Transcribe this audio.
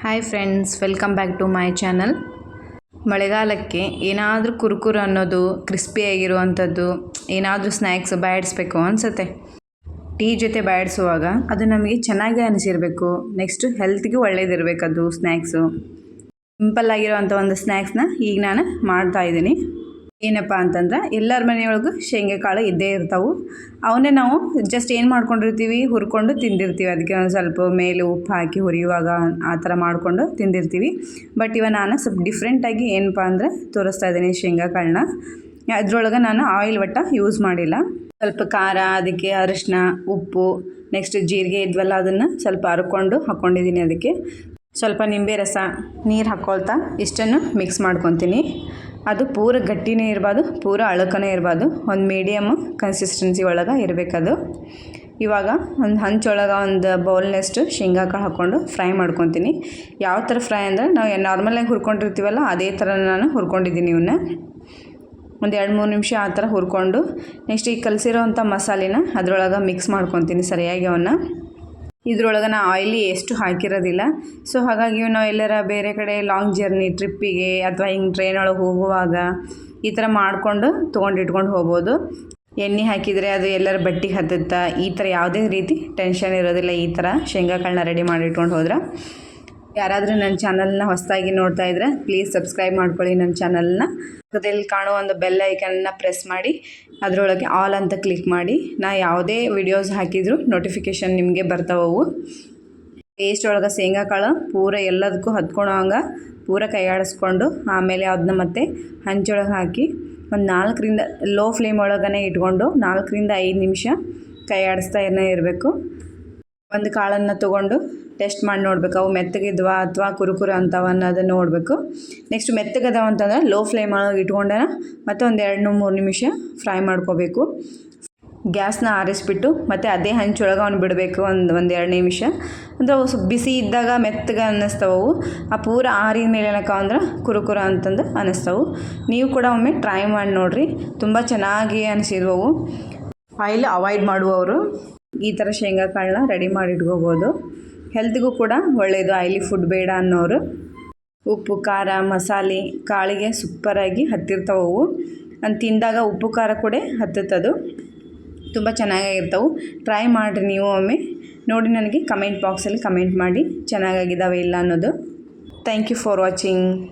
Hi friends welcome back to my channel ಮಳೆಗಾಲಕ್ಕೆ ಏನಾದರೂ ಕುರುಕುರು ಅನ್ನೋದು ಕ್ರಿಸ್ಪಿಯಾಗಿರುವಂಥದ್ದು ಏನಾದರೂ ಸ್ನ್ಯಾಕ್ಸ್ ಬಾಯಾಡಿಸ್ಬೇಕು ಅನಿಸುತ್ತೆ. ಟೀ ಜೊತೆ ಬಾಯಾಡಿಸುವಾಗ ಅದು ನಮಗೆ ಚೆನ್ನಾಗಿ ಅನಿಸಿರಬೇಕು. ನೆಕ್ಸ್ಟು ಹೆಲ್ತ್ಗೆ ಒಳ್ಳೇದಿರಬೇಕು ಅದು ಸ್ನ್ಯಾಕ್ಸು ಸಿಂಪಲ್ ಆಗಿರೋವಂಥ ಒಂದು ಸ್ನ್ಯಾಕ್ಸ್ನ ಈಗ ನಾನು ಮಾಡ್ತಾ ಇದ್ದೀನಿ. ಏನಪ್ಪ ಅಂತಂದ್ರೆ ಎಲ್ಲರ ಮನೆಯೊಳಗೂ ಶೇಂಗಾಕಾಳು ಇದ್ದೇ ಇರ್ತಾವೆ. ಅವನ್ನೇ ನಾವು ಜಸ್ಟ್ ಏನು ಮಾಡ್ಕೊಂಡಿರ್ತೀವಿ? ಹುರ್ಕೊಂಡು ತಿಂದಿರ್ತೀವಿ. ಅದಕ್ಕೆ ಒಂದು ಸ್ವಲ್ಪ ಮೇಲೆ ಉಪ್ಪು ಹಾಕಿ ಹುರಿಯುವಾಗ ಆ ಥರ ಮಾಡಿಕೊಂಡು ತಿಂದಿರ್ತೀವಿ. ಬಟ್ ಇವಾಗ ನಾನು ಸ್ವಲ್ಪ ಡಿಫ್ರೆಂಟಾಗಿ ಏನಪ್ಪ ಅಂದರೆ ತೋರಿಸ್ತಾ ಇದ್ದೀನಿ ಶೇಂಗಾಕಾಳನ್ನ ಅದರೊಳಗೆ ನಾನು ಆಯಿಲ್ ಬಟ್ಟ ಯೂಸ್ ಮಾಡಿಲ್ಲ. ಸ್ವಲ್ಪ ಖಾರ, ಅದಕ್ಕೆ ಅರಿಶಿನ, ಉಪ್ಪು ನೆಕ್ಸ್ಟ್ ಜೀರಿಗೆ ಇದ್ವಲ್ಲ ಅದನ್ನು ಸ್ವಲ್ಪ ಹರ್ಕೊಂಡು ಹಾಕ್ಕೊಂಡಿದ್ದೀನಿ ಅದಕ್ಕೆ. ಸ್ವಲ್ಪ ನಿಂಬೆ ರಸ, ನೀರು ಹಾಕ್ಕೊಳ್ತಾ ಇಷ್ಟನ್ನು ಮಿಕ್ಸ್ ಮಾಡ್ಕೊತೀನಿ. ಅದು ಪೂರ ಗಟ್ಟಿನೇ ಇರಬಾರ್ದು, ಪೂರ ಅಳಕನೇ ಇರಬಾರ್ದು. ಒಂದು ಮೀಡಿಯಮ್ ಕನ್ಸಿಸ್ಟೆನ್ಸಿ ಒಳಗೆ ಇರಬೇಕದು. ಇವಾಗ ಒಂದು ಹಂಚೊಳಗೆ ಒಂದು ಬೌಲ್ನಷ್ಟು ಶೇಂಗಾ ಕಾಳು ಹಾಕ್ಕೊಂಡು ಫ್ರೈ ಮಾಡ್ಕೊತೀನಿ. ಯಾವ ಥರ ಫ್ರೈ ಅಂದರೆ ನಾವು ನಾರ್ಮಲಾಗಿ ಹುರ್ಕೊಂಡಿರ್ತೀವಲ್ಲ, ಅದೇ ಥರ ನಾನು ಹುರ್ಕೊಂಡಿದ್ದೀನಿ ಇವನ್ನ ಒಂದು ಎರಡು ಮೂರು ನಿಮಿಷ ಆ ಥರ ಹುರ್ಕೊಂಡು ನೆಕ್ಸ್ಟ್ ಈಗ ಕಲಸಿರೋವಂಥ ಮಸಾಲೆನ ಅದರೊಳಗೆ ಮಿಕ್ಸ್ ಮಾಡ್ಕೊತೀನಿ ಸರಿಯಾಗಿ ಅವನ್ನ ಇದ್ರೊಳಗೆ ನಾ ಆಯ್ಲಿ ಎಷ್ಟು ಹಾಕಿರೋದಿಲ್ಲ. ಸೊ ಹಾಗಾಗಿ ನಾವು ಎಲ್ಲರ ಬೇರೆ ಕಡೆ ಲಾಂಗ್ ಜರ್ನಿ ಟ್ರಿಪ್ಪಿಗೆ ಅಥವಾ ಹಿಂಗೆ ಟ್ರೈನ್ ಒಳಗೆ ಹೋಗುವಾಗ ಈ ಥರ ಮಾಡಿಕೊಂಡು ತೊಗೊಂಡು ಇಟ್ಕೊಂಡು ಹೋಗ್ಬೋದು. ಎಣ್ಣೆ ಹಾಕಿದರೆ ಅದು ಎಲ್ಲರ ಬಟ್ಟೆ ಹತ್ತುತ್ತಾ, ಈ ಥರ ಯಾವುದೇ ರೀತಿ ಟೆನ್ಷನ್ ಇರೋದಿಲ್ಲ, ಈ ಥರ ಶೇಂಗಾ ಕಾಳನ್ನ ರೆಡಿ ಮಾಡಿ ಇಟ್ಕೊಂಡು ಹೋದ್ರೆ. ಯಾರಾದರೂ ನನ್ನ ಚಾನಲ್ನ ಹೊಸದಾಗಿ ನೋಡ್ತಾ ಇದ್ದರೆ ಪ್ಲೀಸ್ ಸಬ್ಸ್ಕ್ರೈಬ್ ಮಾಡ್ಕೊಳ್ಳಿ ನನ್ನ ಚಾನಲ್ನ. ಪಕ್ಕದಲ್ಲಿ ಕಾಣೋ ಒಂದು ಬೆಲ್ ಐಕನ್ನ ಪ್ರೆಸ್ ಮಾಡಿ, ಅದರೊಳಗೆ ಆಲ್ ಅಂತ ಕ್ಲಿಕ್ ಮಾಡಿ. ನಾ ಯಾವುದೇ ವಿಡಿಯೋಸ್ ಹಾಕಿದರೂ ನೋಟಿಫಿಕೇಷನ್ ನಿಮಗೆ ಬರ್ತಾವವು. ಪೇಸ್ಟ್ ಒಳಗೆ ಶೇಂಗಾ ಕಾಳು ಪೂರ ಎಲ್ಲದಕ್ಕೂ ಹತ್ಕೊಳೋ ಹಂಗೆ ಪೂರ ಕೈಯಾಡಿಸ್ಕೊಂಡು, ಆಮೇಲೆ ಅದನ್ನ ಮತ್ತೆ ಹಂಚೊಳಗೆ ಹಾಕಿ ಒಂದು ನಾಲ್ಕರಿಂದ ಲೋ ಫ್ಲೇಮ್ ಒಳಗನೆ ಇಟ್ಕೊಂಡು ನಾಲ್ಕರಿಂದ ಐದು ನಿಮಿಷ ಕೈ ಆಡಿಸ್ತಾ ಇರಬೇಕು. ಒಂದು ಕಾಳನ್ನು ತೊಗೊಂಡು ಟೆಸ್ಟ್ ಮಾಡಿ ನೋಡ್ಬೇಕು. ಅವು ಮೆತ್ತಗಿದ್ವಾ ಅಥವಾ ಕುರುಕುರು ಅಂತವ ಅನ್ನೋದನ್ನು ನೋಡಬೇಕು. ನೆಕ್ಸ್ಟ್ ಮೆತ್ತಗದವ ಅಂತಂದ್ರೆ ಲೋ ಫ್ಲೇಮ್ ಒಳಗೆ ಇಟ್ಕೊಂಡನ ಮತ್ತು ಒಂದು ಎರಡು ಮೂರು ನಿಮಿಷ ಫ್ರೈ ಮಾಡ್ಕೋಬೇಕು. ಗ್ಯಾಸ್ನ ಆರಿಸ್ಬಿಟ್ಟು ಮತ್ತು ಅದೇ ಹಂಚೊಳಗೆ ಅವ್ನು ಬಿಡಬೇಕು ಒಂದು ಒಂದು ಎರಡು ನಿಮಿಷ. ಅಂದ್ರೆ ಅವು ಬಿಸಿ ಇದ್ದಾಗ ಮೆತ್ತಗೆ ಅನ್ನಿಸ್ತವು. ಆ ಪೂರ ಆರಿದ ಮೇಲೆ ಏನಕ್ಕ ಅಂದ್ರೆ ಕುರುಕುರ ಅಂತಂದು ಅನ್ನಿಸ್ತವು. ನೀವು ಕೂಡ ಒಮ್ಮೆ ಟ್ರೈ ಮಾಡಿ ನೋಡಿರಿ. ತುಂಬ ಚೆನ್ನಾಗಿ ಅನಿಸಿದ್ವು ಆಯಿಲ್ ಅವಾಯ್ಡ್ ಮಾಡುವವರು ಈ ಥರ ಶೇಂಗಾ ಕಾಳನ್ನ ರೆಡಿ ಮಾಡಿ ಇಟ್ಕೋಬೋದು. ಹೆಲ್ತ್ಗೂ ಕೂಡ ಒಳ್ಳೆಯದು ಆಯ್ಲಿ ಫುಡ್ ಬೇಡ ಅನ್ನೋರು. ಉಪ್ಪು, ಖಾರ, ಮಸಾಲೆ ಕಾಳಿಗೆ ಸೂಪರಾಗಿ ಹತ್ತಿರ್ತಾವವು. ನಾನು ತಿಂದಾಗ ಉಪ್ಪು, ಖಾರ ಕೂಡ ಹತ್ತುತ್ತದು. ತುಂಬ ಚೆನ್ನಾಗಿರ್ತವೆ ಟ್ರೈ ಮಾಡಿರಿ ನೀವು ಒಮ್ಮೆ. ನೋಡಿ ನನಗೆ ಕಮೆಂಟ್ ಬಾಕ್ಸಲ್ಲಿ ಕಮೆಂಟ್ ಮಾಡಿ ಚೆನ್ನಾಗಾಗಿದ್ದಾವೆ ಇಲ್ಲ ಅನ್ನೋದು. Thank you for watching